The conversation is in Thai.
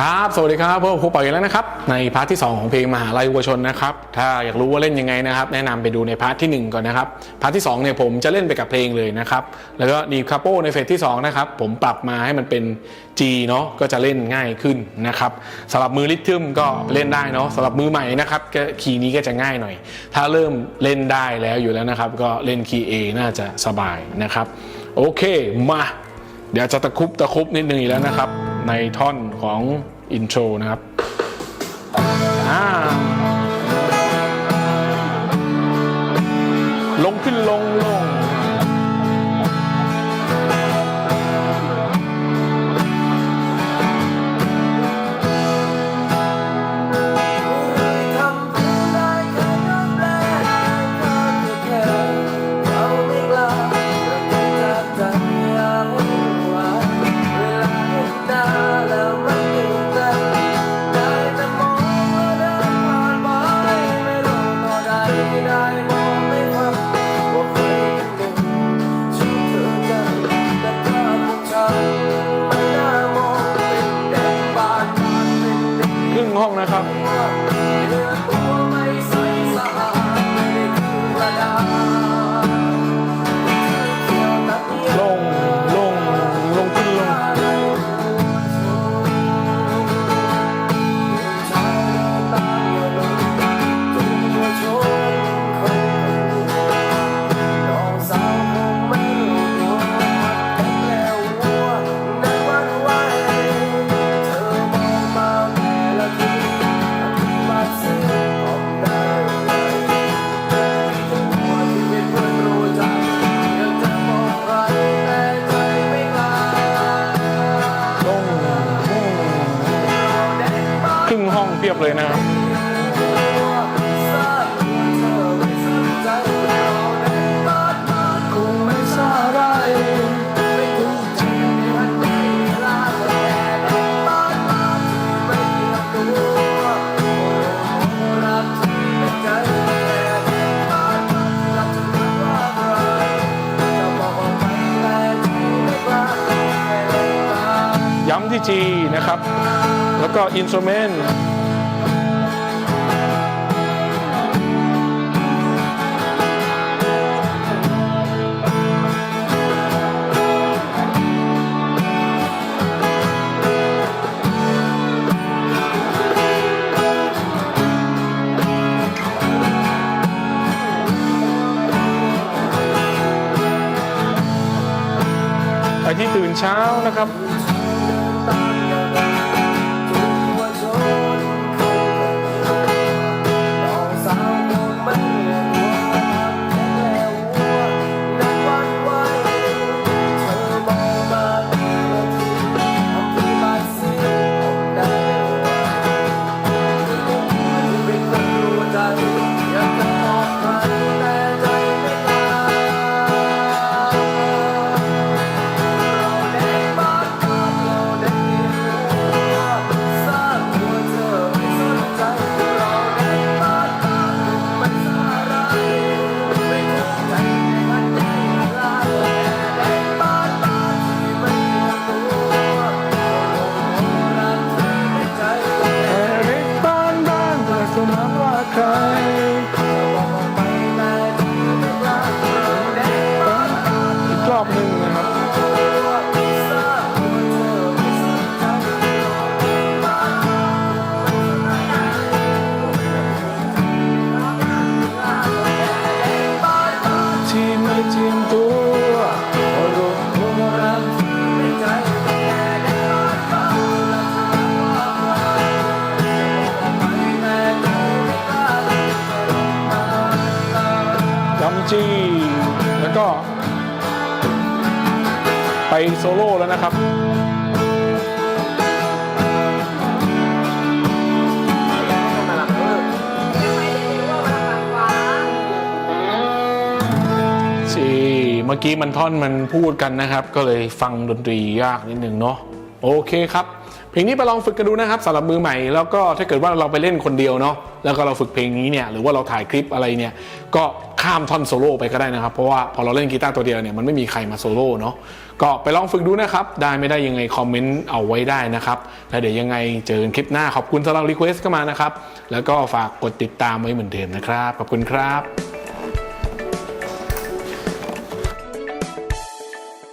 ครับ สวัสดีครับพบกับครูปอยกันแล้วนะครับ ในพาร์ทที่ 2 ของเพลงมหาลัยเยาวชนนะครับ ถ้าอยากรู้ว่าเล่นยังไงนะครับ แนะนำไปดูในพาร์ทที่ 1 ก่อนนะครับ พาร์ทที่2เนี่ยผมจะเล่นไปกับเพลงเลยนะครับ แล้วก็ดีคาโปในเฟสที่2นะครับ ผมปรับมาให้มันเป็น G เนาะ ก็จะเล่นง่ายขึ้นนะครับสำหรับมือริทึมก็เล่นได้เนาะสำหรับมือใหม่นะครับก็คีย์นี้ก็จะง่ายหน่อย ถ้าเริ่มเล่นได้แล้วอยู่แล้วนะครับ ก็เล่นคีย์ A น่าจะสบายนะครับ โอเค มา เดี๋ยวจะตะคุบตะคุบนิดนึงอีกแล้วนะครับ ในท่อนของอินโทรนะครับลงขึ้นลงลง น กล้าแค่ได้บ้านย้ำที่ G นะครับ แล้วก็อิ ที่ตื่นเช้านะครับ จีแล้วก็ ไปโซโล่แล้วนะครับจีเมื่อกี้มันท่อนมันพูดกันนะครับ ก็เลยฟังดนตรียากนิดนึงเนาะโอเคครับเพลงนี้ไปลองฝึกกันดูนะครับสำหรับมือใหม่แล้วก็ถ้าเกิดว่าเราไปเล่นคนเดียวเนาะแล้วก็เราฝึกเพลงนี้เนี่ยหรือว่าเราถ่ายคลิปอะไรเนี่ยก็ ข้ามท่อนโซโล่ไปก็ได้นะครับ เพราะว่าพอเราเล่นกีตาร์ตัวเดียวเนี่ยมันไม่มีใครมาโซโล่เนาะก็ไปลองฝึกดูนะครับ ได้ไม่ได้ยังไงคอมเมนต์เอาไว้ได้นะครับ แล้วเดี๋ยวยังไงเจอกันคลิปหน้าขอบคุณสำหรับรีเควสต์เข้ามานะครับ แล้วก็ฝากกดติดตามไว้เหมือนเดิมนะครับ ขอบคุณครับ